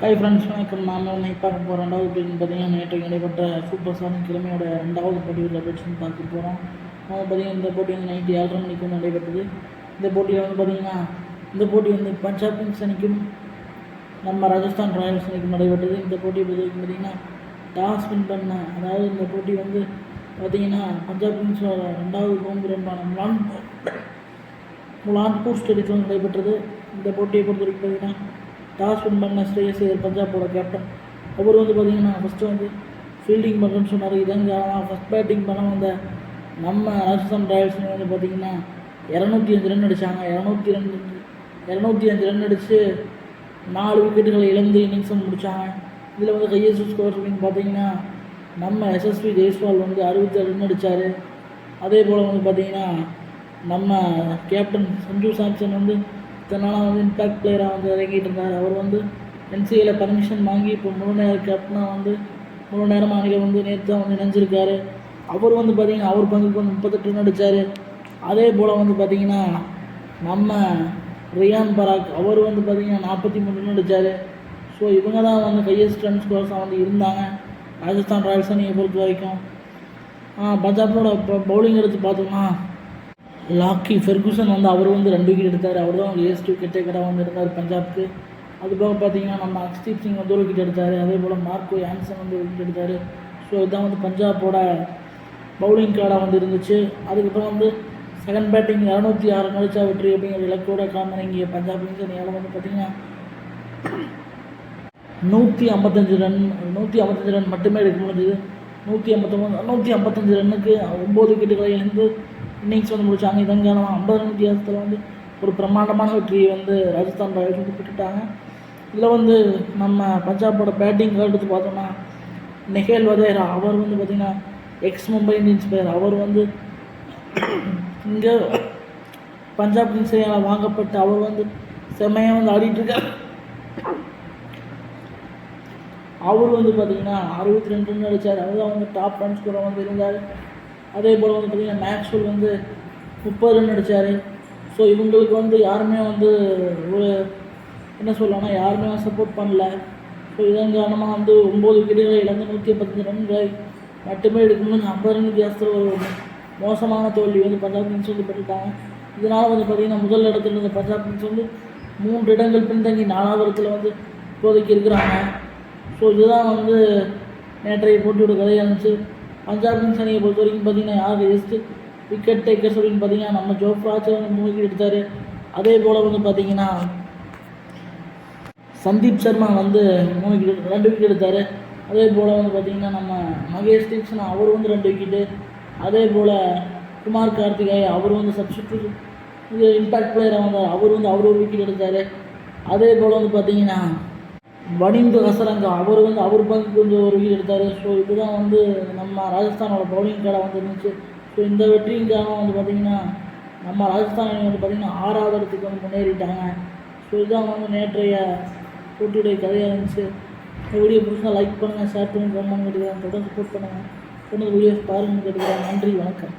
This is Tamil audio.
ஹை ஃப்ரெண்ட்ஸ் வணக்கம். நாம இன்னைக்கு பார்க்க போகிற ரெண்டாவது போட்டின்னு பார்த்தீங்கன்னா நேற்று நடைபெற்ற சூப்பர் சார் கிழமையோட ரெண்டாவது போட்டியில் அப்டேட்ஸ்னு பார்க்க போகிறோம் அது பார்த்தீங்கன்னா இந்த போட்டி வந்து நைட்டு ஏழரை மணிக்கு வந்து நடைபெற்றது. இந்த போட்டியில் வந்து பார்த்தீங்கன்னா இந்த போட்டி வந்து பஞ்சாப் கிங்ஸ் அணிக்கும் நம்ம ராஜஸ்தான் ராயல்ஸ் அணிக்கும் நடைபெற்றது. இந்த போட்டியை பொறுத்த பார்த்தீங்கன்னா டாஸ் வின் பண்ண அதாவது இந்த போட்டி வந்து பார்த்தீங்கன்னா பஞ்சாப் கிங்ஸோட ரெண்டாவது ஹோம் கிரவுண்டான முலான் முலான்பூர் ஸ்டேடியத்தில் நடைபெற்றது. இந்த போட்டியை பொறுத்த வரைக்கும் பார்த்தீங்கன்னா டாஸ் வின் பண்ண ஸ்ரேயஸ் ஐயர் பஞ்சாபோட கேப்டன் அவர் வந்து பார்த்தீங்கன்னா ஃபஸ்ட்டு வந்து ஃபீல்டிங் பண்ணுறேன்னு சொன்னார். இதங்க ஃபஸ்ட் பேட்டிங் பண்ண வந்த நம்ம ராஜஸ்தான் ராயல்ஸ் வந்து பார்த்தீங்கன்னா இரநூத்தி அஞ்சு ரன் அடித்தாங்க இரநூத்தி ரெண்டு இரநூத்தி அஞ்சு ரன் அடித்து நாலு விக்கெட்டுகளை இழந்து இன்னிங்ஸை முடித்தாங்க இதில் வந்து ஹையஸ்ட் ஸ்கோர் அப்படின்னு பார்த்தீங்கன்னா நம்ம எஸ்எஸ்பி ஜெய்ஸ்வால் வந்து அறுபத்தேழு ரன் அடித்தார் அதே போல் வந்து பார்த்தீங்கன்னா நம்ம கேப்டன் சஞ்சு சாம்சன் வந்து இத்தனை நாளாக வந்து இம்பேக்ட் பிளேயராக வந்து இறங்கிட்டு இருந்தார். அவர் வந்து என்சிஏல பர்மிஷன் வாங்கி இப்போ முழு நேர கேப்டனாக வந்து முழு நேரம் அணிகள் வந்து நேற்று தான் வந்து இணைஞ்சிருக்காரு. அவர் வந்து பார்த்தீங்கன்னா அவர் பங்குக்கு வந்து முப்பத்தெட்டு ரன் அடித்தார் அதே போல் வந்து பார்த்தீங்கன்னா நம்ம ரியான் பராக் அவர் வந்து பார்த்தீங்கன்னா நாற்பத்தி மூணு ரன் அடித்தார் ஸோ இவங்க தான் வந்து ஹையஸ்ட் ரன் ஸ்கோர்ஸாக வந்து இருந்தாங்க. ராஜஸ்தான் ராயல்ஸ் அணியை பொறுத்த வரைக்கும். பஞ்சாபோட பவுலிங் எடுத்து பார்த்தோம்னா லாக்கி ஃபெர்குசன் வந்து அவர் வந்து ரெண்டு விக்கெட் எடுத்தார். அவர் தான் ஏஸ்ட் கெட்ட டேக்கராக வந்து இருந்தார் பஞ்சாப்க்கு. அதுபோக பார்த்தீங்கன்னா நம்ம அக்ஸ்தீப் சிங் வந்து ஒரு விக்கெட் எடுத்தார். அதே போல் மார்க்கோ ஆன்சன் வந்து ஒரு விக்கெட் எடுத்தார். ஸோ இதுதான் வந்து பஞ்சாபோட பவுலிங் கார்டாக வந்து இருந்துச்சு. அதுக்கப்புறம் வந்து செகண்ட் பேட்டிங் இரநூத்தி ஆறு நடிச்சா வெற்றி அப்படிங்கிற இலக்கோட இங்கே பஞ்சாப் கிங்ஸ் நேரம் வந்து பார்த்தீங்கன்னா நூற்றி ஐம்பத்தஞ்சு ரன் நூற்றி ஐம்பத்தஞ்சு ரன் மட்டுமே எடுக்க முடிஞ்சது. நூற்றி ஐம்பத்தொம்பது நூற்றி ஐம்பத்தஞ்சு ரன்னுக்கு ஒம்பது விக்கெட்டுகளை இழந்து இன்னிங்ஸ் வந்து முடிச்சாங்க. இதன் காரணமாக ஐம்பது ரன் வித்தியாசத்தில் வந்து ஒரு பிரம்மாண்டமான வெற்றியை வந்து ராஜஸ்தான் ராயல்ஸ் வந்து பெற்றுட்டாங்க. இதில் வந்து நம்ம பஞ்சாபோட பேட்டிங் எடுத்து பார்த்தோம்னா நெஹேல் வதேரா அவர் வந்து பார்த்திங்கன்னா எக்ஸ் மும்பை இந்தியன்ஸ் பிளேயர் அவர் வந்து இங்கே பஞ்சாப் கிங்ஸையால் வாங்கப்பட்டு அவர் வந்து செம்மையாக வந்து ஆடிட்டுருக்கார் அவர் வந்து பார்த்திங்கன்னா அறுபத்தி ரெண்டு ரன் அடித்தார் அவர் தான் வந்து டாப் ரன் ஸ்கோராக வந்து இருந்தார். அதே போல் வந்து பார்த்திங்கன்னா மேக்ஸ்வெல் வந்து முப்பது ரன் அடித்தார் ஸோ இவங்களுக்கு வந்து யாருமே வந்து ஒரு என்ன சொல்லலாம்னா யாருமே சப்போர்ட் பண்ணல. ஸோ இதன் காரணமாக வந்து ஒம்பது விக்கெட்டுகளை இழந்து நூற்றி பத்தஞ்சு ரன்களை மட்டுமே எடுக்கணும்னு ஐம்பது ரன் வித்தியாசத்தில் ஒரு மோசமான தோல்வி வந்து பஞ்சாப் கிங்ஸ் வந்து பெற்றுட்டாங்க. இதனால் வந்து பார்த்திங்கன்னா முதல் இடத்துல இருந்த பஞ்சாப் கிங்ஸ் வந்து மூன்று இடங்கள் பின்தங்கி நாலாவது இடத்துல வந்து இப்போதைக்கு இருக்கிறாங்க. ஸோ இதுதான் வந்து நேற்றைய போட்டியோட கதையாக இருந்துச்சு. பஞ்சாப் கிங்ஸ் அணியை பொறுத்த வரைக்கும் பார்த்தீங்கன்னா யார் எஸ்ட்டு விக்கெட் டேக்கர்ஸ் அப்படின்னு பார்த்தீங்கன்னா நம்ம ஜோஃப்ரா மூணு விக்கெட் எடுத்தார். அதே போல் வந்து பார்த்தீங்கன்னா சந்தீப் சர்மா வந்து மூணு விக்கெட் ரெண்டு விக்கெட் எடுத்தார். அதே போல் வந்து பார்த்திங்கன்னா நம்ம மகேஷ் தீக்ஷனா அவர் வந்து ரெண்டு விக்கெட்டு அதே போல் குமார் கார்த்திகாய் அவர் வந்து சப்ஸ்டியூட் இது இம்பேக்ட் பிளேயராக வந்தார். அவர் வந்து அவர் ஒரு விக்கெட் எடுத்தார். அதே போல் வந்து பார்த்தீங்கன்னா வனிந்து ஹசரங்கா அவர் வந்து அவர் பங்கு கொஞ்சம் ஒரு வீடு எடுத்தார். ஸோ இதுதான் வந்து நம்ம ராஜஸ்தானோட பவுலிங் கடை வந்து இருந்துச்சு. ஸோ இந்த வெற்றியின் காரணம் வந்து பார்த்திங்கன்னா நம்ம ராஜஸ்தான் வந்து பார்த்திங்கன்னா ஆறாவது இடத்துக்கு வந்து முன்னேறிட்டாங்க. ஸோ இதுதான் வந்து நேற்றைய போட்டியுடைய கதையாக இருந்துச்சு. இந்த வீடியோ பிடிச்சா லைக் பண்ணுங்கள் ஷேர் பண்ணி கமெண்ட் கேட்டுக்கிறேன் தொடர்ந்து சப்போர்ட் பண்ணுங்கள் தொடர்ந்து வீடியோஸ் பாருங்கள் கேட்டுக்கிறேன். நன்றி வணக்கம்.